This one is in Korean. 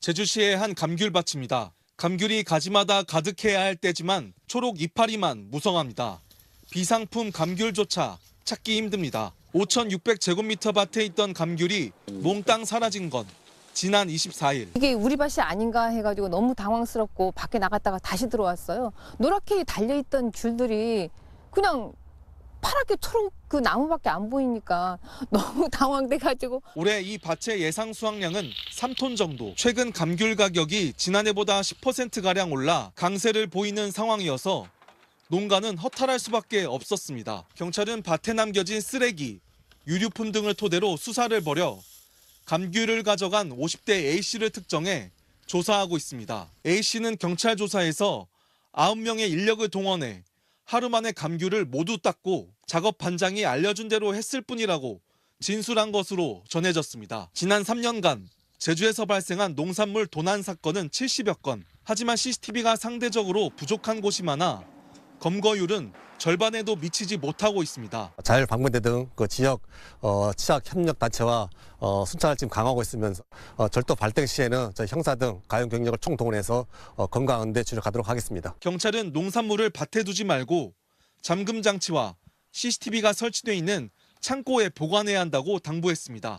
제주시의 한 감귤밭입니다. 감귤이 가지마다 가득해야 할 때지만 초록 이파리만 무성합니다. 비상품 감귤조차 찾기 힘듭니다. 5,600제곱미터 밭에 있던 감귤이 몽땅 사라진 건 지난 24일. 이게 우리 밭이 아닌가 해가지고 너무 당황스럽고 밖에 나갔다가 다시 들어왔어요. 노랗게 달려있던 귤들이 그냥 파랗게 초록 그 나무밖에 안 보이니까 너무 당황돼가지고 올해 이 밭의 예상 수확량은 3톤 정도. 최근 감귤 가격이 지난해보다 10%가량 올라 강세를 보이는 상황이어서 농가는 허탈할 수밖에 없었습니다. 경찰은 밭에 남겨진 쓰레기, 유류품 등을 토대로 수사를 벌여 감귤을 가져간 50대 A씨를 특정해 조사하고 있습니다. A씨는 경찰 조사에서 9명의 인력을 동원해 하루 만에 감귤을 모두 땄고 작업 반장이 알려준 대로 했을 뿐이라고 진술한 것으로 전해졌습니다. 지난 3년간 제주에서 발생한 농산물 도난 사건은 70여 건. 하지만 CCTV가 상대적으로 부족한 곳이 많아 검거율은 절반에도 미치지 못하고 있습니다. 자율 방문대 등 그 지역 어, 치약 협력 단체와 어, 순찰을 지금 강화하고 있으면서 어, 절도 발생 시에는 저희 형사 등 가용 경력을 총동원해서 어, 건강한데 주력하도록 하겠습니다. 경찰은 농산물을 밭에 두지 말고 잠금 장치와 CCTV가 설치돼 있는 창고에 보관해야 한다고 당부했습니다.